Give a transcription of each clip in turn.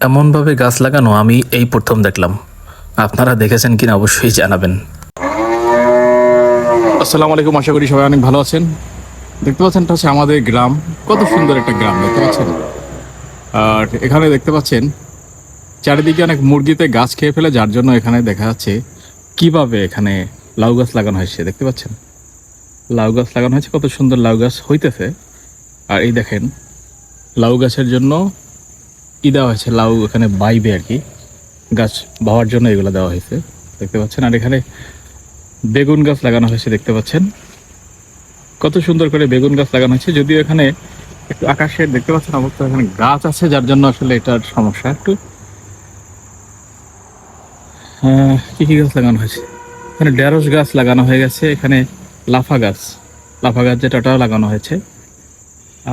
এমনভাবে গাছ লাগানো আমি এই প্রথম দেখলাম। আপনারা দেখেছেন কিনা অবশ্যই জানাবেন। আসসালামু আলাইকুম, আশা করি সবাই অনেক ভালো আছেন। দেখতে পাচ্ছেন, এটা হচ্ছে আমাদের গ্রাম। কত সুন্দর একটা গ্রাম, দেখতে পাচ্ছেন? আর এখানে দেখতে পাচ্ছেন, চারিদিকে অনেক মুরগিতে গাছ খেয়ে ফেলে, যার জন্য এখানে দেখা যাচ্ছে কীভাবে এখানে লাউ গাছ লাগানো হয়েছে, দেখতে পাচ্ছেন? লাউ গাছ লাগানো হয়েছে, কত সুন্দর লাউ গাছ হইতেছে। আর এই দেখেন, লাউ গাছের জন্য ই দেওয়া হয়েছে লাউ এখানে বাইবে আর কি। গাছ বাওয়ার জন্য এগুলো দেওয়া হয়েছে দেখতে পাচ্ছেন। আর এখানে বেগুন গাছ লাগানো হয়েছে দেখতে পাচ্ছেন। কত সুন্দর করে বেগুন গাছ লাগানো হয়েছে যদিও এখানে একটু আকাশে দেখতে পাচ্ছেন অবস্থা এখানে গাছ আছে যার জন্য আসলে এটার সমস্যা একটু। আহ, কি কি গাছ লাগানো হয়েছে? এখানে ঢেঁড়স গাছ লাগানো হয়ে গেছে এখানে লাফা গাছ। লাফা গাছ যেটা ওটাও লাগানো হয়েছে।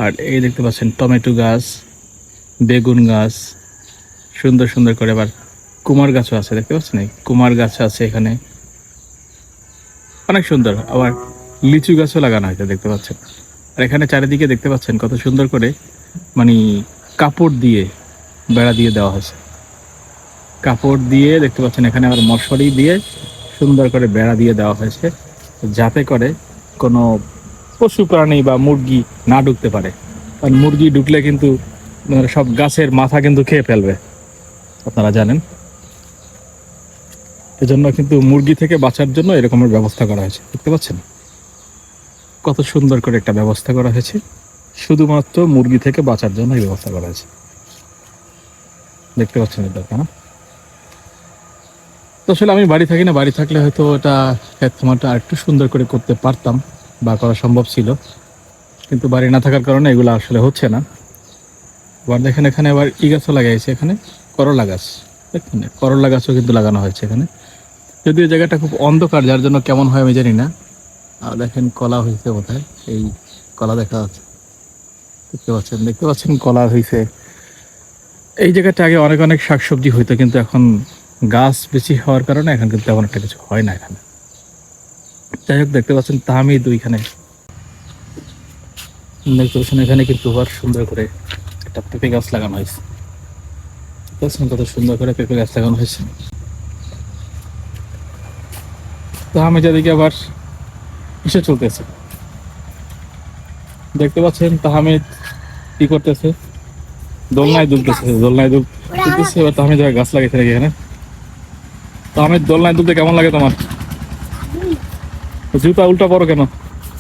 আর এই দেখতে পাচ্ছেন টমেটো গাছ। বেগুন গাছ, সুন্দর সুন্দর করে আবার কুমার গাছও আছে, দেখতে পাচ্ছেন? কুমার গাছ আছে এখানে। অনেক সুন্দর, আবার লিচু গাছও লাগানো হয়েছে দেখতে পাচ্ছেন? আর এখানে চারিদিকে দেখতে পাচ্ছেন কত সুন্দর করে মানে কাপড় দিয়ে বেড়া দিয়ে দেওয়া হয়েছে। কাপড় দিয়ে দেখতে পাচ্ছেন, এখানে আবার মশারি দিয়ে সুন্দর করে বেড়া দিয়ে দেওয়া হয়েছে, যাতে করে কোনো পশু প্রাণী বা মুরগি না ঢুকতে পারে। কারণ মুরগি ঢুকলে কিন্তু মানে সব গাছের মাথা কিন্তু খেয়ে ফেলবে, আপনারা জানেন। এজন্য কিন্তু মুরগি থেকে বাঁচার জন্য এরকমের ব্যবস্থা করা হয়েছে, দেখতে পাচ্ছেন? কত সুন্দর করে একটা ব্যবস্থা করা হয়েছে, শুধুমাত্র মুরগি থেকে বাঁচার জন্য এই ব্যবস্থা করা হয়েছে। দেখতে পাচ্ছেন এটা কেন তো আসলে আমি বাড়ি থাকি না, বাড়ি থাকলে হয়তো এটা ক্ষেত খামারটা আরেকটু সুন্দর করে করতে পারতাম বা করা সম্ভব ছিল। কিন্তু বাড়ি না থাকার কারণে এগুলো আসলে হচ্ছে না। আবার দেখেন এখানে আবার ই গাছও লাগাইছে এখানে, করলা গাছ। দেখছেন করলা গাছও কিন্তু লাগানো হয়েছে এখানে। যদিও জায়গাটা খুব অন্ধকার, যার জন্য কেমন হয় আমি জানি না। আর দেখেন কলা হয়েছে বোধহয়, এই কলা দেখা যাচ্ছে। দেখতে পাচ্ছেন দেখতে পাচ্ছেন কলা হয়েছে। এই জায়গাটা আগে অনেক অনেক শাকসবজি হইতো, কিন্তু এখন গাছ বেশি হওয়ার কারণে এখন কিন্তু তেমন একটা কিছু হয় না এখানে। যাই হোক, দেখতে পাচ্ছেন তামিদ ওইখানে। দেখতে পাচ্ছেন এখানে কিন্তু আবার সুন্দর করে একটা পেঁপে গাছ লাগানো হয়েছে। দেখতে পাচ্ছেন কত সুন্দর করে পেঁপে গাছ লাগানো হয়েছে। তো আমি যাদিকে আবার এসে চলতেছে। দেখতে পাচ্ছেন তাহামিদ কি করতেছে? দোলনায় দুলতেছে দোলনায় দুল দুলতেছে এবার তাহামিদ গাছ লাগাইছে নাকি এখানে? তাহামিদ, দোলনায় দুলতে কেমন লাগে তোমার? জুতা উল্টা পরো কেন?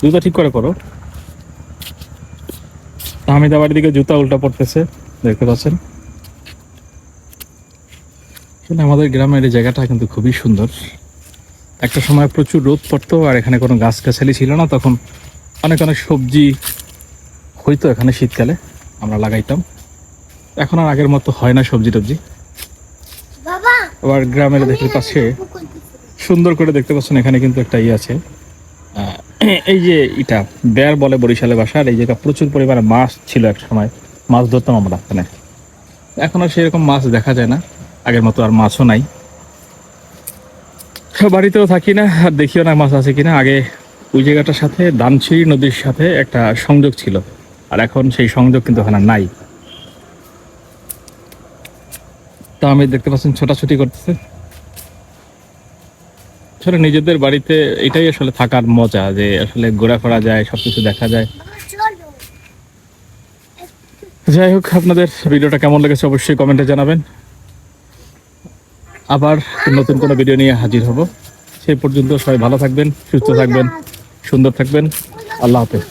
জুতা ঠিক করে পরো। তাহামিদ আবার দিকে জুতা উল্টা পড়তেছে দেখতে পাচ্ছেন? আসলে আমাদের গ্রামের এই জায়গাটা কিন্তু খুবই সুন্দর। একটা সময় প্রচুর রোদ পড়তো আর এখানে কোনো গাছ গাছালি ছিল না তখন অনেক অনেক সবজি হইতো এখানে শীতকালে আমরা লাগাইতাম। এখন আর আগের মতো হয় না সবজি টবজি। আবার গ্রামের দেখতে পাচ্ছে সুন্দর করে দেখতে পাচ্ছেন এখানে কিন্তু একটা ইয়ে আছে। এই যে এটা বেয়ার বলে বরিশালে বাসা আর এই জায়গা প্রচুর পরিমাণে মাছ ছিল এক সময়। মাছ ধরতাম আমরা এখানে। এখন আর সেরকম মাছ দেখা যায় না। আগের মতো আর মাছও নাই। বাড়িতেও থাকি না, আর দেখিও না মাছ আছে কিনা। আগে ওই জায়গাটার সাথে দানছিড়ি নদীর সাথে একটা সংযোগ ছিল। আর এখন সেই সংযোগ কিন্তু ওখানে নাই। তা আমি দেখতে পাচ্ছেন, ছোটাছুটি করতেছে। আসলে নিজেদের বাড়িতে এটাই আসলে থাকার মজা, যে আসলে ঘোরাফেরা যায়, সবকিছু দেখা যায়। যাই হোক, আপনাদের ভিডিওটা কেমন লেগেছে অবশ্যই কমেন্টে জানাবেন। আবার নতুন কোনো ভিডিও নিয়ে হাজির হব। সেই পর্যন্ত সবাই ভালো থাকবেন, সুস্থ থাকবেন, সুন্দর থাকবেন। আল্লাহ হাফেজ।